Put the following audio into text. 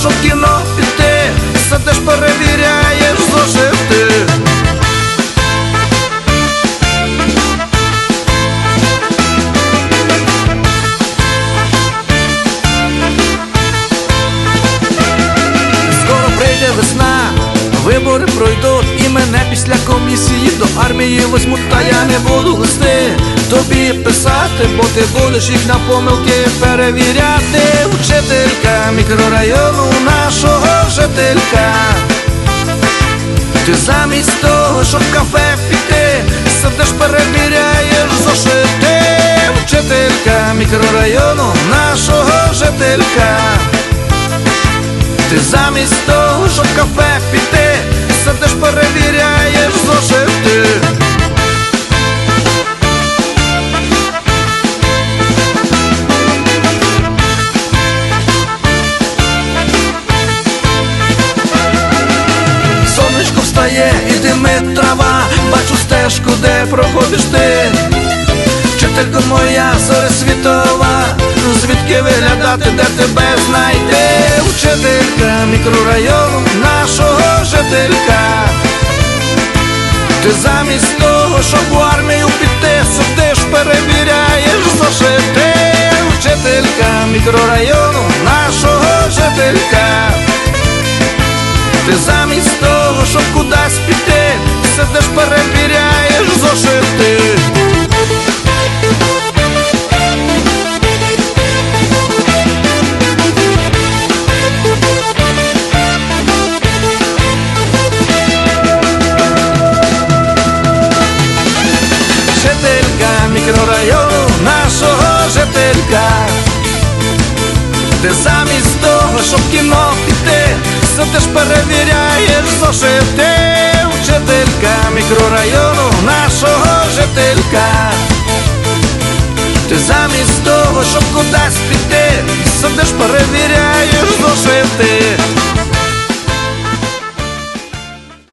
щоб в кіно піти, сидиш перевіряєш зошити. Скоро прийде весна, вибори пройдуть і мене після комісії до армії возьмуть, та я не буду листи тобі писати, бо ти будеш їх на помилки перевіряти. Вчителька мікрорайону нашого жителька. Ти замість того, щоб кафе піти, сидиш перевіряєш зошити. Вчителька мікрорайону нашого жителька. Ти замість того, щоб кафе піти, сидиш перевіряєш зошити. Стежку, де проходиш ти. Вчителько моя зоря світова, звідки виглядати, де тебе знайти? Вчителька мікрорайону нашого жителька. Ти замість того, щоб в армію піти, сидиш, перевіряєш зошити. Вчителька мікрорайону нашого жителька. Ти замість того, щоб кудись піти, сидиш, перевіряєш зошити. Жителька мікрорайону нашого жителька. Ти замість того, щоб кіно піти, сидиш, перевіряєш зошити вчителька мікрорайону нашого жителька. Ти замість того, щоб кудись піти, сидиш перевіряти